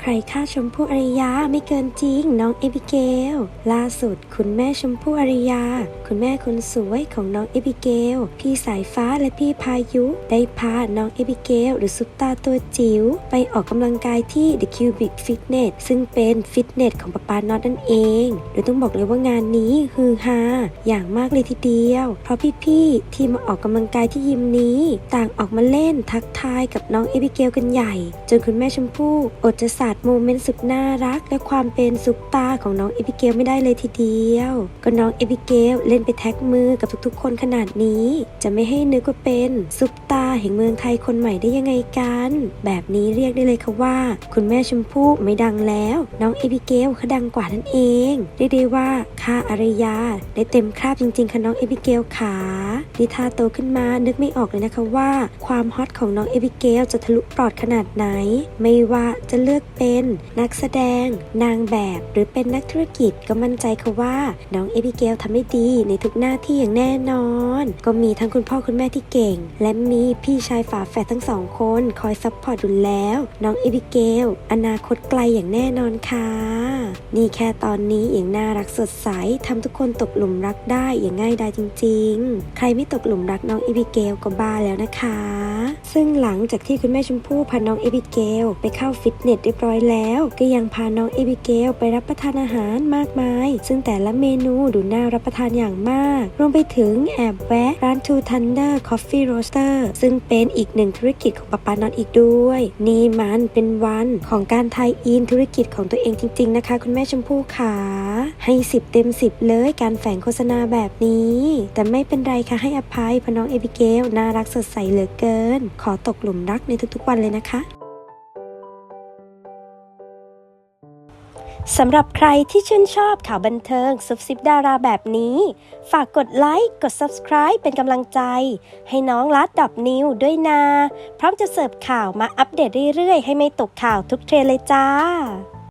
ใครฆ่าชมพู่อารยาไม่เกินจริง น้องเอบิเกล ล่าสุด คุณแม่ชมพู่อารยา คุณแม่คนสวยของน้องเอบิเกล พี่สายฟ้าและพี่พายุ ได้พาน้องเอบิเกล หรือซุปตาตัวจิ๋วไปออกกำลังกายที่ The Cubic Fitness ซึ่งเป็นฟิตเนสของป๊าปาน็อตนั่นเองโดยต้องบอกเลยว่างานนี้ฮือฮาอย่างมากเลยทีเดียว เพราะพี่ๆที่มาออกกำลังกายที่ยิมนี้ ต่างออกมาเล่นทักทายกับน้องเอบิเกลกันใหญ่ จนคุณแม่ชมพู่อดจะสาดโมเมนต์สุดน่ารัก และความเป็นซุปตาของน้องเอบิเกลไม่ได้เลยทีเดียว ก็น้องเอบิเกลเล่นไปแท็กมือกับทุกๆ คนขนาดนี้ จะไม่ให้นึกว่าเป็นซุปตาแห่งเมืองไทยคนใหม่ได้ยังไงกัน แบบนี้เรียกได้เลยค่ะว่า คุณแม่ชมพู่ไม่ดังแล้ว น้องเอบิเกลเขาดังกว่านั่นเองเรียกได้ว่าค่าอารยาได้เต็มคราบจริงๆค่ะน้องเอบิเกลขาดิทาโตขึ้นมานึกไม่ออกเลยนะคะว่า ความฮอตของน้องเอบิเกลจะทะลุปลอดขนาดไหน ไม่ว่าจะเลือกเป็นนักแสดง นางแบบ หรือเป็นนักธุรกิจก็มั่นใจค่ะว่า น้องเอบิเกลทำได้ดีในทุกหน้าที่อย่างแน่นอน ก็มีทั้งคุณพ่อคุณแม่ที่เก่ง และมีพี่ชายฝาแฝดทั้งสองคนคอยซัพพอร์ตดูแล้ว น้องเอบิเกลอนาคตไกลอย่างแน่นอนค่ะ นี่แค่ตอนนี้อย่างน่ารักสดใสทำทุกคนตกหลุมรักได้อย่างง่ายดายจริง ๆรไม่ตกหลุมรักน้องเอบิเกลก็บ้าแล้วนะคะ ซึ่งหลังจากที่คุณแม่ชมพู่พาน้องเอบิเกลไปเข้าฟิตเนสเรียบร้อยแล้ว ก็ยังพาน้องเอบิเกลไปรับประทานอาหารมากมาย ซึ่งแต่ละเมนูดูน่ารับประทานอย่างมาก รวมไปถึงแอบแวะร้าน Two Thunder Coffee Roaster ซึ่งเป็นอีกหนึ่งธุรกิจของป๊าปานอตอีกด้วย นี่มันเป็นวันของการไทยอินธุรกิจของตัวเองจริง ๆ นะคะ คุณแม่ชมพู่ขา ให้ 10 เต็ม 10 เลยการแฝงโฆษณาแบบนี้ แต่ไม่เป็นไรค่ะให้อภัยพน้องเอบิเกลน่ารักสดใสเหลือเกิน ขอตกหลุมรักในทุกๆวันเลยนะคะสำหรับใครที่ชื่นชอบข่าวบันเทิงซุบซิบดาราแบบนี้ ฝากกดไลค์ กด Subscribe เป็นกำลังใจ ให้น้องลัดดอบนิวด้วยนะพร้อมจะเสิร์ฟข่าวมาอัปเดตเรื่อยๆ ให้ไม่ตกข่าวทุกเทรนเลยจ้า